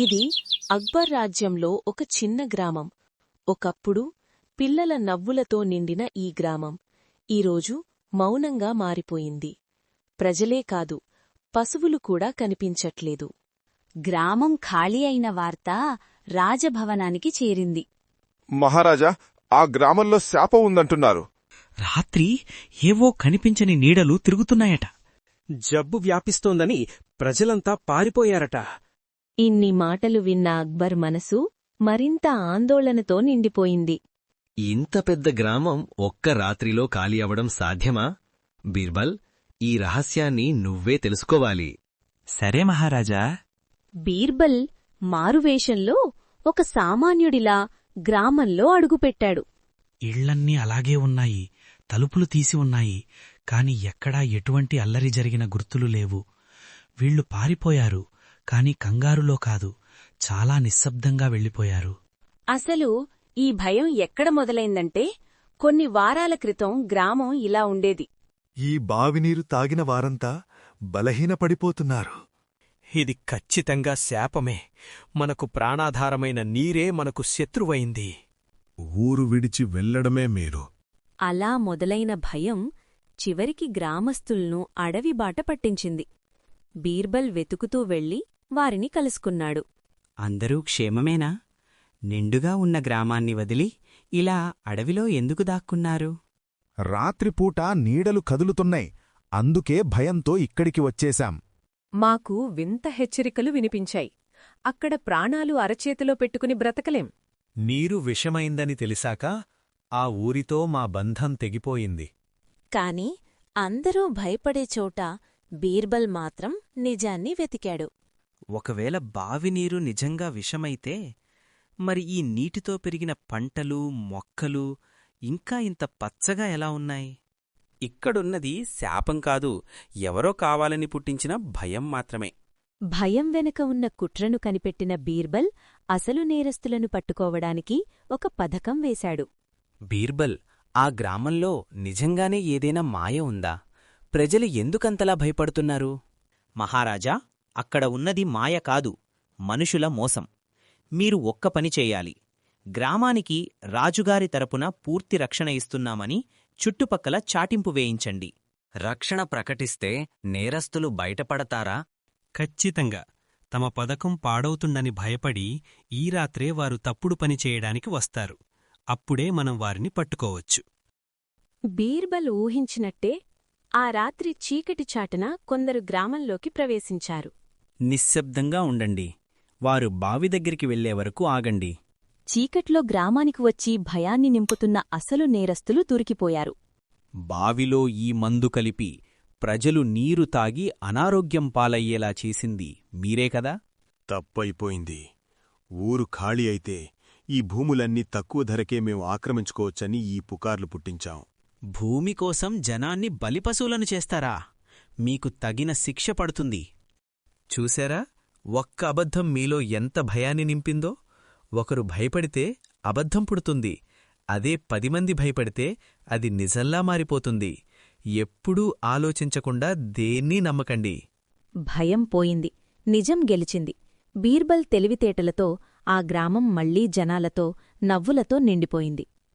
ఇది అక్బర్ రాజ్యంలో ఒక చిన్న గ్రామం. ఒకప్పుడు పిల్లల నవ్వులతో నిండిన ఈ గ్రామం. ఈరోజు మౌనంగా మారిపోయింది. ప్రజలే కాదు పశువులు కూడా కనిపించట్లేదు. గ్రామం ఖాళీ అయిన వార్త రాజభవనానికి చేరింది. మహారాజా ఆ గ్రామంలో శాపం ఉందంటున్నారు. రాత్రి ఏవో కనిపించని నీడలు తిరుగుతున్నాయట. జబ్బు వ్యాపిస్తోందని ప్రజలంతా పారిపోయారట. ఇన్ని మాటలు విన్న అక్బర్ మనసు మరింత ఆందోళనతో నిండిపోయింది. ఇంత పెద్ద గ్రామం ఒక్క రాత్రిలో ఖాళీ అవడం సాధ్యమా? బీర్బల్ ఈ రహస్యాన్ని నువ్వే తెలుసుకోవాలి. సరే మహారాజా. బీర్బల్ మారువేషంలో ఒక సామాన్యుడిలా గ్రామంలో అడుగుపెట్టాడు. ఇళ్ళన్నీ అలాగే ఉన్నాయి తలుపులు తీసి ఉన్నాయి కాని ఎక్కడా ఎటువంటి అల్లరి జరిగిన గుర్తులు లేవు. వీళ్ళు పారిపోయారు కాని కంగారులో కాదు చాలా నిశ్శబ్దంగా వెళ్ళిపోయారు. అసలు ఈ భయం ఎక్కడ మొదలైందంటే కొన్ని వారాల క్రితం గ్రామం ఇలా ఉండేది. ఈ బావినీరు తాగిన వారంతా బలహీనపడిపోతున్నారు. ఇది ఖచ్చితంగా శాపమే. మనకు ప్రాణాధారమైన నీరే మనకు శత్రువైంది. ఊరు విడిచి వెళ్ళడమే మేలు. అలా మొదలైన భయం చివరికి గ్రామస్తుల్ను అడవి బాట పట్టించింది. బీర్బల్ వెతుకుతూ వెళ్ళి వారిని కలుసుకున్నాడు. అందరూ క్షేమమేనా? నిండుగా ఉన్న గ్రామాన్ని వదిలి ఇలా అడవిలో ఎందుకు దాక్కున్నారు? రాత్రిపూట నీడలు కదులుతున్నాయి. అందుకే భయంతో ఇక్కడికి వచ్చేశాం. మాకు వింత హెచ్చరికలు వినిపించాయి. అక్కడ ప్రాణాలు అరచేతిలో పెట్టుకుని బ్రతకలేం. నీరు విషమైందని తెలిసాక ఆ ఊరితో మా బంధం తెగిపోయింది. కాని అందరూ భయపడే చోట బీర్బల్ మాత్రం నిజాన్ని వెతికాడు. ఒకవేళ బావి నీరు నిజంగా విషమైతే మరి ఈ నీటితో పెరిగిన పంటలు మొక్కలు ఇంకా ఇంత పచ్చగా ఎలా ఉన్నాయి? ఇక్కడున్నది శాపం కాదు. ఎవరో కావాలని పుట్టించిన భయం మాత్రమే. భయం వెనుక ఉన్న కుట్రను కనిపెట్టిన బీర్బల్ అసలు నేరస్తులను పట్టుకోవడానికి ఒక పథకం వేశాడు. బీర్బల్ ఆ గ్రామంలో నిజంగానే ఏదైనా మాయ ఉందా? ప్రజలు ఎందుకంతలా భయపడుతున్నారు? మహారాజా అక్కడ ఉన్నది మాయ కాదు మనుషుల మోసం. మీరు ఒక్క పని చేయాలి. గ్రామానికి రాజుగారి తరపున పూర్తి రక్షణ ఇస్తున్నామని చుట్టుపక్కల చాటింపు వేయించండి. రక్షణ ప్రకటిస్తే నేరస్తులు బయటపడతారా? ఖచ్చితంగా. తమ పథకం పాడవుతుందని భయపడి ఈ రాత్రే వారు తప్పుడు పని చేయడానికి వస్తారు. అప్పుడే మనం వారిని పట్టుకోవచ్చు. బీర్బల్ ఊహించినట్టే ఆ రాత్రి చీకటి చాటున కొందరు గ్రామంలోకి ప్రవేశించారు. నిశ్శబ్దంగా ఉండండి. వారు బావి దగ్గరికి వెళ్ళే వరకు ఆగండి. చీకట్లో గ్రామానికి వచ్చి భయాన్ని నింపుతున్న అసలు నేరస్తులు దొరికిపోయారు. బావిలో ఈ మందు కలిపి ప్రజలు నీరు తాగి అనారోగ్యం పాలయ్యేలా చేసింది మీరే కదా? తప్పైపోయింది. ఊరు ఖాళీ అయితే ఈ భూములన్నీ తక్కువ ధరకే మేం ఆక్రమించుకోవచ్చని ఈ పుకార్లు పుట్టించాం. భూమి కోసం జనాన్ని బలిపశువులను చేస్తారా? మీకు తగిన శిక్ష పడుతుంది. చూశారా? ఒక్క అబద్ధం మీలో ఎంత భయాన్ని నింపిందో? ఒకరు భయపడితే అబద్ధం పుడుతుంది. అదే పది మంది భయపడితే అది నిజంలా మారిపోతుంది. ఎప్పుడూ ఆలోచించకుండా దేన్నీ నమ్మకండి. భయం పోయింది. నిజం గెలిచింది. బీర్బల్ తెలివితేటలతో ఆ గ్రామం మళ్ళీ జనాలతో నవ్వులతో నిండిపోయింది.